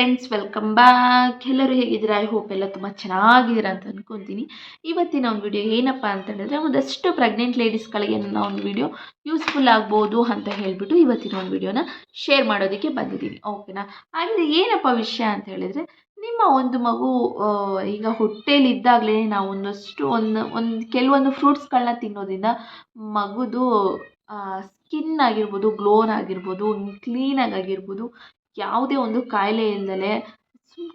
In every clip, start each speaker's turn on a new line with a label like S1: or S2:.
S1: Friends welcome back ಎಲ್ಲರೂ ಹೇಗಿದ್ದೀರಾ? I hope ಎಲ್ಲ ತುಂಬ ಚೆನ್ನಾಗಿದ್ದೀರಾ ಅಂತ ಅಂದ್ಕೊತೀನಿ ಇವತ್ತಿನ ಒಂದು ವಿಡಿಯೋ ಏನಪ್ಪ ಅಂತ ಹೇಳಿದ್ರೆ, ಒಂದಷ್ಟು ಪ್ರೆಗ್ನೆಂಟ್ ಲೇಡೀಸ್ಗಳಿಗೆ ನನ್ನ ಒಂದು ವಿಡಿಯೋ ಯೂಸ್ಫುಲ್ ಆಗ್ಬೋದು ಅಂತ ಹೇಳಿಬಿಟ್ಟು ಇವತ್ತಿನ ಒಂದು ವಿಡಿಯೋನ ಶೇರ್ ಮಾಡೋದಕ್ಕೆ ಬಂದಿದ್ದೀನಿ. ಓಕೆನಾ ಹಾಗಿದ್ರೆ ಏನಪ್ಪ ವಿಷಯ ಅಂತ ಹೇಳಿದರೆ, ನಿಮ್ಮ ಒಂದು ಮಗು ಈಗ ಹೊಟ್ಟೇಲಿದ್ದಾಗಲೇ ನಾವು ಒಂದಷ್ಟು ಒಂದು ಒಂದು ಕೆಲವೊಂದು ಫ್ರೂಟ್ಸ್ಗಳನ್ನ ತಿನ್ನೋದ್ರಿಂದ ಮಗುದು ಸ್ಕಿನ್ ಆಗಿರ್ಬೋದು ಗ್ಲೋನ್ ಆಗಿರ್ಬೋದು ಕ್ಲೀನಾಗಿ ಆಗಿರ್ಬೋದು ಯಾವುದೇ ಒಂದು ಕಾಯಿಲೆ ಇಲ್ದಲೆ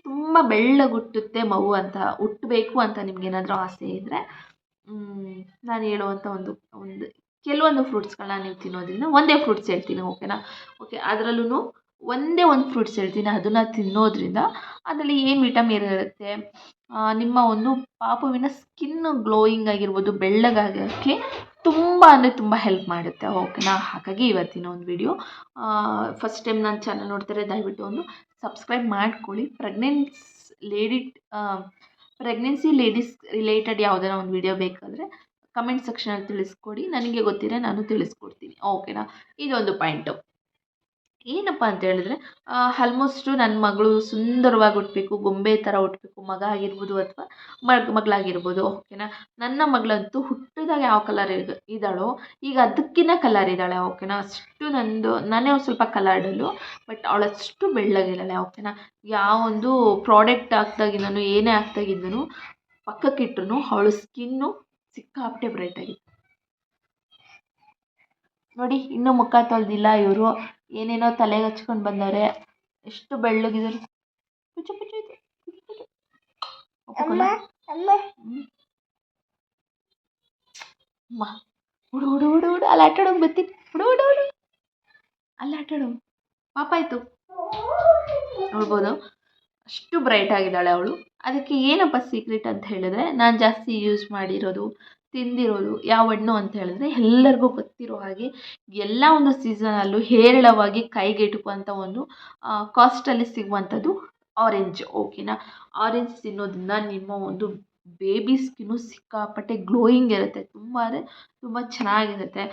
S1: ತುಂಬ ಬೆಳ್ಳಗುಟ್ಟುತ್ತೆ ಮಗು ಅಂತ, ಹುಟ್ಟಬೇಕು ಅಂತ ನಿಮ್ಗೇನಾದರೂ ಆಸೆ ಇದ್ದರೆ ನಾನು ಹೇಳುವಂಥ ಒಂದು ಒಂದು, ಕೆಲವೊಂದು ಫ್ರೂಟ್ಸ್ಗಳನ್ನ ನೀವು ತಿನ್ನೋದರಿಂದ ಒಂದೇ ಫ್ರೂಟ್ಸ್ ಹೇಳ್ತೀನಿ ಓಕೆನಾ ಓಕೆ ಅದರಲ್ಲೂ ಒಂದೇ ಒಂದು ಫ್ರೂಟ್ಸ್ ಹೇಳ್ತೀನಿ, ಅದನ್ನು ತಿನ್ನೋದ್ರಿಂದ ಅದರಲ್ಲಿ ಏನು ವಿಟಮಿನ್ ಇರುತ್ತೆ? ನಿಮ್ಮ ಒಂದು ಪಾಪುವಿನ ಸ್ಕಿನ್ ಗ್ಲೋಯಿಂಗ್ ಆಗಿರ್ಬೋದು, ಬೆಳ್ಳಗಾಗೋಕ್ಕೆ ತುಂಬ ಅಂದರೆ ತುಂಬ ಹೆಲ್ಪ್ ಮಾಡುತ್ತೆ. ಓಕೆನಾ? ಹಾಗಾಗಿ ಇವತ್ತಿನ ಒಂದು ವಿಡಿಯೋ ಫಸ್ಟ್ ಟೈಮ್ ನನ್ನ ಚಾನಲ್ ನೋಡ್ತಾರೆ ದಯವಿಟ್ಟು ಒಂದು ಸಬ್ಸ್ಕ್ರೈಬ್ ಮಾಡ್ಕೊಳ್ಳಿ. Pregnance lady pregnancy ladies related ಯಾವುದಾರ ಒಂದು ವಿಡಿಯೋ ಬೇಕಾದರೆ ಕಮೆಂಟ್ ಸೆಕ್ಷನಲ್ಲಿ ತಿಳಿಸ್ಕೊಡಿ. ನನಗೆ ಗೊತ್ತಿರೋ ನಾನು ತಿಳಿಸ್ಕೊಡ್ತೀನಿ. ಓಕೆನಾ? ಇದೊಂದು ಪಾಯಿಂಟು ಏನಪ್ಪ ಅಂತ ಹೇಳಿದ್ರೆ ಆಲ್ಮೋಸ್ಟು ನನ್ನ ಮಗಳು ಸುಂದರವಾಗಿ ಹುಟ್ಟಬೇಕು ಗೊಂಬೆ ಥರ ಹುಟ್ಟಬೇಕು ಮಗ ಆಗಿರ್ಬೋದು ಅಥವಾ ಮಗ್, ಮಗಳಾಗಿರ್ಬೋದು ಓಕೆನಾ ನನ್ನ ಮಗಳಂತೂ ಹುಟ್ಟಿದಾಗ ಯಾವ ಕಲರ್ ಇದ್ದಾಳೋ, ಈಗ ಅದಕ್ಕಿಂತ ಕಲರ್ ಇದ್ದಾಳೆ ಓಕೆನಾ ಅಷ್ಟು ನಂದು, ನಾನೇ ಒಂದು ಸ್ವಲ್ಪ ಇಡಲು ಬಟ್ ಅವಳಷ್ಟು ಬೆಳ್ಳಗಿದ್ದಾಳೆ ಓಕೆನಾ ಯಾವ ಒಂದು ಪ್ರಾಡಕ್ಟ್ ಹಾಕ್ದಾಗಿಂದನು, ಏನೇ ಹಾಕ್ದಾಗಿದ್ದನು ಪಕ್ಕಕ್ಕಿಟ್ರು ಅವಳು ಸ್ಕಿನ್ನು ಸಿಕ್ಕಾಪಟ್ಟೆ ಬ್ರೈಟ್ ಆಗಿದೆ ನೋಡಿ, ಇನ್ನೂ ಮುಖ ತೊಳೆದಿಲ್ಲ ಇವರು. ಏನೇನೋ ತಲೆಗೆ ಹಚ್ಕೊಂಡು ಬಂದವ್ರೆ ಎಷ್ಟು ಬೆಳ್ಳಗಿದ್ರು. ಪುಚ್ಚು ಪುಚು ಇದೆ ಹುಡು ಹುಡು ಹುಡು ಹುಡು. ಅಲ್ಲಿ ಆಟಾಡೋಗಿ ಬರ್ತೀನಿ. ಹುಡು ಹುಡು ಹುಡು. ಅಲ್ಲಿ ಆಟಾಡು ಪಾಪ ಆಯಿತು. ನೋಡ್ಬೋದು. ಅಷ್ಟು ಬ್ರೈಟ್ ಆಗಿದ್ದಾಳೆ ಅವಳು. ಅದಕ್ಕೆ ಏನಪ್ಪ ಸೀಕ್ರೆಟ್ ಅಂತ ಹೇಳಿದ್ರೆ ನಾನು ಜಾಸ್ತಿ ಯೂಸ್ ಮಾಡಿರೋದು ತಿಂದಿರೋದು ಯಾವ ಹಣ್ಣು ಅಂತ ಹೇಳಿದ್ರೆ ಎಲ್ಲರಿಗೂ ಗೊತ್ತಿರೋ ಹಾಗೆ ಎಲ್ಲ ಒಂದು ಸೀಸನಲ್ಲೂ ಹೇರಳವಾಗಿ ಕೈಗೆಟುಕುವಂಥ ಒಂದು ಕಾಸ್ಟಲ್ಲಿ ಸಿಗುವಂಥದ್ದು ಆರೆಂಜ್ ಓಕೆನಾ ಆರೆಂಜ್ ತಿನ್ನೋದ್ರಿಂದ ನಿಮ್ಮ ಒಂದು ಬೇಬಿ ಸ್ಕಿನ್ನು ಸಿಕ್ಕಾಪಟ್ಟೆ ಗ್ಲೋಯಿಂಗ್ ಇರುತ್ತೆ. ತುಂಬ ಅಂದರೆ ತುಂಬ ಚೆನ್ನಾಗಿರುತ್ತೆ.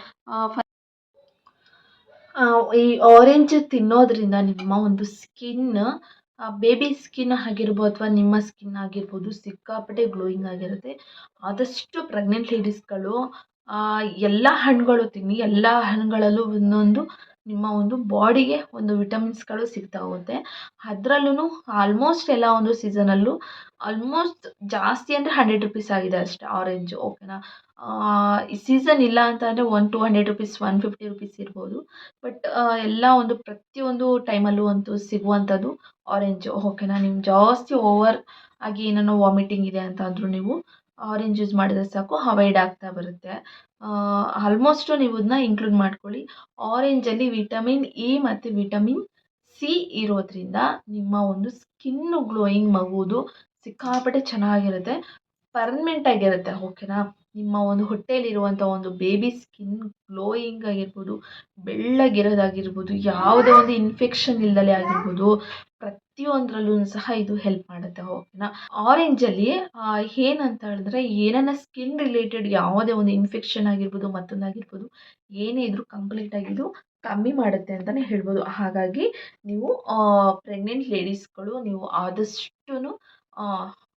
S1: ಈ ಆರೆಂಜ್ ತಿನ್ನೋದ್ರಿಂದ ನಿಮ್ಮ ಒಂದು ಸ್ಕಿನ್ ಬೇಬಿ ಸ್ಕಿನ್ ಆಗಿರ್ಬೋದು ಅಥವಾ ನಿಮ್ಮ ಸ್ಕಿನ್ ಆಗಿರ್ಬೋದು ಸಿಕ್ಕಾಪಟ್ಟೆ ಗ್ಲೋಯಿಂಗ್ ಆಗಿರುತ್ತೆ. ಆದಷ್ಟು ಪ್ರೆಗ್ನೆಂಟ್ ಲೇಡೀಸ್ಗಳು ಎಲ್ಲ ಹಣ್ಣುಗಳು ತಿನ್ನಿ, ಎಲ್ಲ ಹಣ್ಣುಗಳಲ್ಲೂ ಒಂದೊಂದು ನಿಮ್ಮ ಒಂದು ಬಾಡಿಗೆ ಒಂದು ವಿಟಮಿನ್ಸ್ಗಳು ಸಿಗ್ತಾ ಹೋಗುತ್ತೆ. ಅದರಲ್ಲೂ ಆಲ್ಮೋಸ್ಟ್ ಎಲ್ಲ ಒಂದು ಸೀಸನಲ್ಲೂ ಆಲ್ಮೋಸ್ಟ್ ಜಾಸ್ತಿ ಅಂದರೆ ಹಂಡ್ರೆಡ್ ರುಪೀಸ್ ಆಗಿದೆ ಅಷ್ಟೇ ಆರೆಂಜು ಓಕೆನಾ ಈ ಸೀಸನ್ ಇಲ್ಲ ಅಂತ ಅಂದರೆ one two hundred rupees one fifty rupees ಇರ್ಬೋದು. ಬಟ್ ಎಲ್ಲ ಒಂದು ಪ್ರತಿಯೊಂದು ಟೈಮಲ್ಲೂ ಅಂತೂ ಸಿಗುವಂಥದ್ದು ಆರೆಂಜು ಓಕೆನಾ ನಿಮ್ಗೆ ಜಾಸ್ತಿ ಓವರ್ ಆಗಿ ಏನೇನೋ ವಾಮಿಟಿಂಗ್ ಇದೆ ಅಂತ ಅಂದರೂ ನೀವು ಆರೆಂಜ್ ಯೂಸ್ ಮಾಡಿದ್ರೆ ಸಾಕು ಅವಾಯ್ಡ್ ಆಗ್ತಾ ಬರುತ್ತೆ. ಆಲ್ಮೋಸ್ಟು ನೀವು ಇದನ್ನ ಇನ್ಕ್ಲೂಡ್ ಮಾಡ್ಕೊಳ್ಳಿ. ಆರೆಂಜಲ್ಲಿ ವಿಟಮಿನ್ ಇ ಮತ್ತು ವಿಟಮಿನ್ ಸಿ ಇರೋದ್ರಿಂದ ನಿಮ್ಮ ಒಂದು ಸ್ಕಿನ್ನು ಗ್ಲೋಯಿಂಗ್ ಮಗುವುದು ಸಿಕ್ಕಾಪಟ್ಟೆ ಚೆನ್ನಾಗಿರುತ್ತೆ. ಪರ್ಮನೆಂಟ್ ಆಗಿರುತ್ತೆ ಓಕೆನಾ ನಿಮ್ಮ ಒಂದು ಹೊಟ್ಟೆಯಲ್ಲಿರುವಂಥ ಒಂದು ಬೇಬಿ ಸ್ಕಿನ್ ಗ್ಲೋಯಿಂಗ್ ಆಗಿರ್ಬೋದು, ಬೆಳ್ಳಗಿರೋದಾಗಿರ್ಬೋದು, ಯಾವುದೇ ಒಂದು ಇನ್ಫೆಕ್ಷನ್ ಇಲ್ದಲೇ ಆಗಿರ್ಬೋದು ಪ್ರತಿಯೊಂದರಲ್ಲೂ ಸಹ ಇದು ಹೆಲ್ಪ್ ಮಾಡುತ್ತೆ ಓಕೆನಾ ಆರೆಂಜಲ್ಲಿ ಏನಂತ ಹೇಳಿದ್ರೆ ಏನನ್ನ ಸ್ಕಿನ್ ರಿಲೇಟೆಡ್ ಯಾವುದೇ ಒಂದು ಇನ್ಫೆಕ್ಷನ್ ಆಗಿರ್ಬೋದು ಮತ್ತೊಂದಾಗಿರ್ಬೋದು ಏನೇ ಇದ್ರೂ ಕಂಪ್ಲೀಟಾಗಿ ಇದು ಕಮ್ಮಿ ಮಾಡುತ್ತೆ ಅಂತಲೇ ಹೇಳ್ಬೋದು. ಹಾಗಾಗಿ ನೀವು ಪ್ರೆಗ್ನೆಂಟ್ ಲೇಡೀಸ್ಗಳು ನೀವು ಆದಷ್ಟು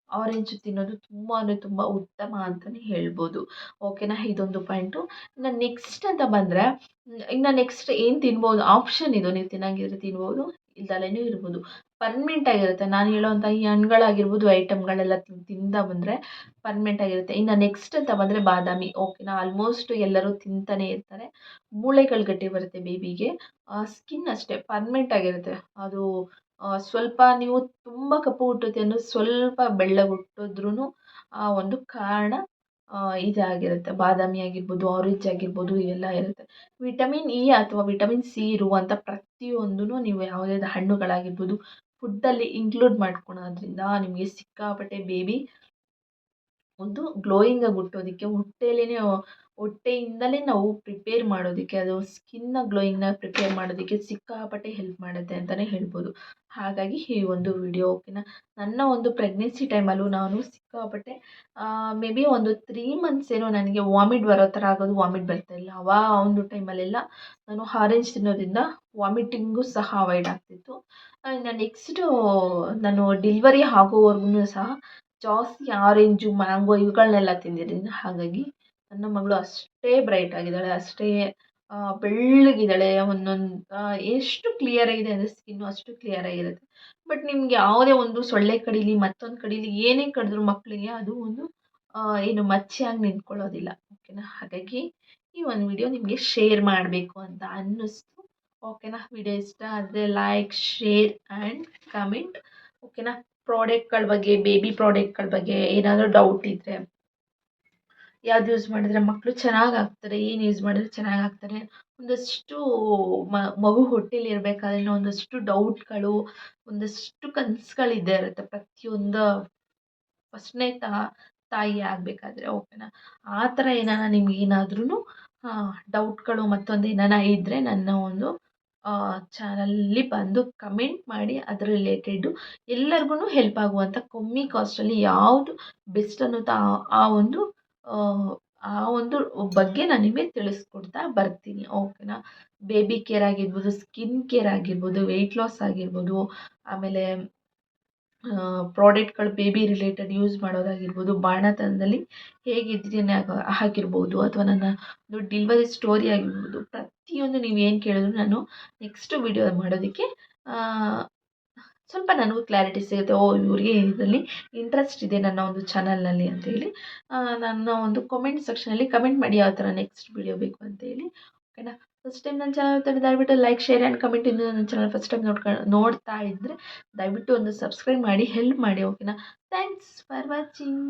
S1: ಆರೆಂಜ್ ತಿನ್ನೋದು ತುಂಬ ಅಂದರೆ ತುಂಬ ಉತ್ತಮ ಅಂತಲೇ ಹೇಳ್ಬೋದು. ಓಕೆನಾ ಇದೊಂದು ಪಾಯಿಂಟು ಇನ್ನು ನೆಕ್ಸ್ಟ್ ಅಂತ ಬಂದರೆ, ಇನ್ನು ನೆಕ್ಸ್ಟ್ ಏನು ತಿನ್ಬೋದು? ಆಪ್ಷನ್ ಇದು, ನೀವು ತಿನ್ನಂಗಿದ್ರೆ ತಿನ್ಬೋದು. ಇಲ್ದಲೇ ಇರ್ಬೋದು. ಪರ್ಮನೆಂಟ್ ಆಗಿರುತ್ತೆ. ನಾನು ಹೇಳೋವಂಥ ಈ ಹಣ್ಗಳಾಗಿರ್ಬೋದು ಐಟಮ್ಗಳೆಲ್ಲ ತಿಂತಾ ಬಂದರೆ ಪರ್ಮನೆಂಟ್ ಆಗಿರುತ್ತೆ. ಇನ್ನು ನೆಕ್ಸ್ಟ್ ಅಂತ ಬಂದರೆ ಬಾದಾಮಿ. ಓಕೆನಾ ಆಲ್ಮೋಸ್ಟ್ ಎಲ್ಲರೂ ತಿಂತಾನೆ ಇರ್ತಾರೆ. ಮೂಳೆಗಳು ಗಟ್ಟಿ ಬರುತ್ತೆ ಬೇಬಿಗೆ ಸ್ಕಿನ್ ಅಷ್ಟೇ. ಪರ್ಮನೆಂಟ್ ಆಗಿರುತ್ತೆ. ಅದು ಸ್ವಲ್ಪ ನೀವು ತುಂಬ ಕಪ್ಪು ಹುಟ್ಟುತ್ತೆ ಅನ್ನೋ ಸ್ವಲ್ಪ ಬೆಳ್ಳಗೆ ಹುಟ್ಟಿದ್ರೂ ಆ ಒಂದು ಕಾರಣ ಆ, ಇದೇ ಆಗಿರುತ್ತೆ. ಬಾದಾಮಿ ಆಗಿರ್ಬೋದು ಆರೆಂಜ್ ಆಗಿರ್ಬೋದು ಇವೆಲ್ಲ ಇರುತ್ತೆ. ವಿಟಮಿನ್ ಇ ಅಥವಾ ವಿಟಮಿನ್ ಸಿ ಇರುವಂಥ ಪ್ರತಿಯೊಂದೂ ನೀವು ಯಾವುದೇ ಹಣ್ಣುಗಳಾಗಿರ್ಬೋದು ಫುಡ್ಡಲ್ಲಿ ಇನ್ಕ್ಲೂಡ್ ಮಾಡ್ಕೊಳೋದ್ರಿಂದ ನಿಮಗೆ ಸಿಕ್ಕಾಪಟ್ಟೆ ಬೇಬಿ ಒಂದು ಗ್ಲೋಯಿಂಗಾಗಿ ಹುಟ್ಟೋದಕ್ಕೆ ಹೊಟ್ಟೆಲೇ ಹೊಟ್ಟೆಯಿಂದಲೇ ನಾವು ಪ್ರಿಪೇರ್ ಮಾಡೋದಕ್ಕೆ, ಅದು ಸ್ಕಿನ್ನ ಗ್ಲೋಯಿಂಗ್ನ ಪ್ರಿಪೇರ್ ಮಾಡೋದಕ್ಕೆ ಸಿಕ್ಕಾಪಟ್ಟೆ ಹೆಲ್ಪ್ ಮಾಡುತ್ತೆ ಅಂತಲೇ ಹೇಳ್ಬೋದು. ಹಾಗಾಗಿ ಈ ಒಂದು ವಿಡಿಯೋ ಓಕೆನಾ ನನ್ನ ಒಂದು ಪ್ರೆಗ್ನೆನ್ಸಿ ಟೈಮಲ್ಲೂ ನಾನು ಸಿಕ್ಕಾಪಟ್ಟೆ ಮೇ ಬಿ ಒಂದು ತ್ರೀ ಮಂತ್ಸ್ ಏನೋ ನನಗೆ ವಾಮಿಟ್ ಬರೋ ಥರ ಆಗೋದು ವಾಮಿಟ್ ಬರ್ತಾಯಿಲ್ಲ ಅವ ಒಂದು ಟೈಮಲ್ಲೆಲ್ಲ ನಾನು ಆರೆಂಜ್ ತಿನ್ನೋದ್ರಿಂದ ವಾಮಿಟಿಂಗು ಸಹ ಅವಾಯ್ಡ್ ಆಗ್ತಿತ್ತು. ಇನ್ನು ನೆಕ್ಸ್ಟು ನಾನು ಡಿಲ್ವರಿ ಆಗೋವರೆಗೂ ಸಹ ಜಾಸ್ತಿ ಆರೆಂಜು ಮ್ಯಾಂಗೋ ಇವುಗಳನ್ನೆಲ್ಲ ತಿಂದಿದ್ದೀನಿ ಹಾಗಾಗಿ ನನ್ನ ಮಗಳು ಅಷ್ಟೇ ಬ್ರೈಟ್ ಆಗಿದ್ದಾಳೆ, ಅಷ್ಟೇ ಬೆಳ್ಳಗಿದ್ದಾಳೆ, ಒಂದೊಂದು ಎಷ್ಟು ಕ್ಲಿಯರ್ ಆಗಿದೆ ಅಂದರೆ ಸ್ಕಿನ್ನು ಅಷ್ಟು ಕ್ಲಿಯರ್ ಆಗಿರುತ್ತೆ. ಬಟ್ ನಿಮ್ಗೆ ಯಾವುದೇ ಒಂದು ಸೊಳ್ಳೆ ಕಡೀಲಿ, ಮತ್ತೊಂದು ಕಡೀಲಿ ಏನೇ ಕಡಿದ್ರು ಮಕ್ಕಳಿಗೆ ಅದು ಒಂದು ಏನು ಮಚ್ಚೆಯಾಗಿ ನಿಂತ್ಕೊಳ್ಳೋದಿಲ್ಲ. ಓಕೆನಾ ಹಾಗಾಗಿ ಈ ಒಂದು ವಿಡಿಯೋ ನಿಮಗೆ ಶೇರ್ ಮಾಡಬೇಕು ಅಂತ ಅನ್ನಿಸ್ತು. ಓಕೆನಾ ವಿಡಿಯೋ ಇಷ್ಟ ಆದರೆ ಲೈಕ್ ಶೇರ್ ಆ್ಯಂಡ್ ಕಮೆಂಟ್ ಓಕೆನಾ ಪ್ರಾಡಕ್ಟ್ಗಳ ಬಗ್ಗೆ ಬೇಬಿ ಪ್ರಾಡಕ್ಟ್ಗಳ ಬಗ್ಗೆ ಏನಾದರೂ ಡೌಟ್ ಇದ್ದರೆ ಯಾವ್ದು ಯೂಸ್ ಮಾಡಿದ್ರೆ ಮಕ್ಕಳು ಚೆನ್ನಾಗಿ ಆಗ್ತಾರೆ ಏನು ಯೂಸ್ ಮಾಡಿದ್ರೆ ಚೆನ್ನಾಗಿ ಆಗ್ತಾರೆ ಒಂದಷ್ಟು ಮಗು ಹೊಟ್ಟೆಲಿ ಇರಬೇಕಾದ್ರೆ ಒಂದಷ್ಟು ಡೌಟ್ಗಳು ಒಂದಷ್ಟು ಕನಸುಗಳಿದ್ದೇ ಇರುತ್ತೆ. ಪ್ರತಿಯೊಂದು ಫಸ್ಟ್ನೇ ತಾಯಿ ಆಗಬೇಕಾದ್ರೆ ಓಕೆನಾ ಆ. ಥರ ಏನಾರ ನಿಮ್ಗೆ ಏನಾದ್ರೂ ಡೌಟ್ಗಳು ಮತ್ತೊಂದು ಏನಾರ ಇದ್ದರೆ ನನ್ನ ಒಂದು ಚಾನಲ್ಲಿ ಬಂದು ಕಮೆಂಟ್ ಮಾಡಿ ಅದ್ರ ರಿಲೇಟೆಡ್ ಎಲ್ಲರಿಗೂ ಹೆಲ್ಪ್ ಆಗುವಂಥ ಕಮ್ಮಿ ಕಾಸ್ಟಲ್ಲಿ ಯಾವುದು ಬೆಸ್ಟ್ ಅನ್ನೋದು ಆ ಒಂದು ಆ ಒಂದು ಬಗ್ಗೆ ನಾನು ನಿಮಗೆ ತಿಳಿಸ್ಕೊಡ್ತಾ ಬರ್ತೀನಿ. ಓಕೆನಾ? ಬೇಬಿ ಕೇರ್ ಆಗಿರ್ಬೋದು, ಸ್ಕಿನ್ ಕೇರ್ ಆಗಿರ್ಬೋದು, ವೆಯ್ಟ್ ಲಾಸ್ ಆಗಿರ್ಬೋದು, ಆಮೇಲೆ ಪ್ರಾಡಕ್ಟ್ಗಳು ಬೇಬಿ ರಿಲೇಟೆಡ್ ಯೂಸ್ ಮಾಡೋದಾಗಿರ್ಬೋದು, ಬಾಣತನದಲ್ಲಿ ಹೇಗಿದ್ದೀನಿ ಆಗಿರ್ಬೋದು ಅಥವಾ ನನ್ನ ಒಂದು ಡಿಲ್ವರಿ ಸ್ಟೋರಿ ಆಗಿರ್ಬೋದು, ಪ್ರತಿಯೊಂದು ನೀವು ಏನು ಕೇಳಿದ್ರು ನಾನು ನೆಕ್ಸ್ಟ್ ವಿಡಿಯೋ ಮಾಡೋದಕ್ಕೆ ಸ್ವಲ್ಪ ನನಗೂ ಕ್ಲಾರಿಟಿ ಸಿಗುತ್ತೆ. ಓ, ಇವರಿಗೆ ಇದರಲ್ಲಿ ಇಂಟ್ರೆಸ್ಟ್ ಇದೆ ನನ್ನ ಒಂದು ಚಾನಲ್ನಲ್ಲಿ ಅಂತೇಳಿ ನನ್ನ ಒಂದು ಕಮೆಂಟ್ ಸೆಕ್ಷನಲ್ಲಿ ಕಮೆಂಟ್ ಮಾಡಿ ಯಾವ ಥರ ನೆಕ್ಸ್ಟ್ ವಿಡಿಯೋ ಬೇಕು ಅಂತೇಳಿ ಓಕೆನಾ ಫಸ್ಟ್ ಟೈಮ್ ನನ್ನ ಚಾನಲ್ ನೋಡ್ತಾ ದಯವಿಟ್ಟು ಲೈಕ್ ಶೇರ್ ಆ್ಯಂಡ್ ಕಮೆಂಟ್ ಇನ್ನೂ ನನ್ನ ಚಾನಲ್ ಫಸ್ಟ್ ಟೈಮ್ ನೋಡ್ಕೊಂಡು ನೋಡ್ತಾ ಇದ್ದರೆ ದಯವಿಟ್ಟು ಒಂದು ಸಬ್ಸ್ಕ್ರೈಬ್ ಮಾಡಿ ಹೆಲ್ಪ್ ಮಾಡಿ ಓಕೆನಾ ಥ್ಯಾಂಕ್ಸ್ ಫಾರ್ ವಾಚಿಂಗ್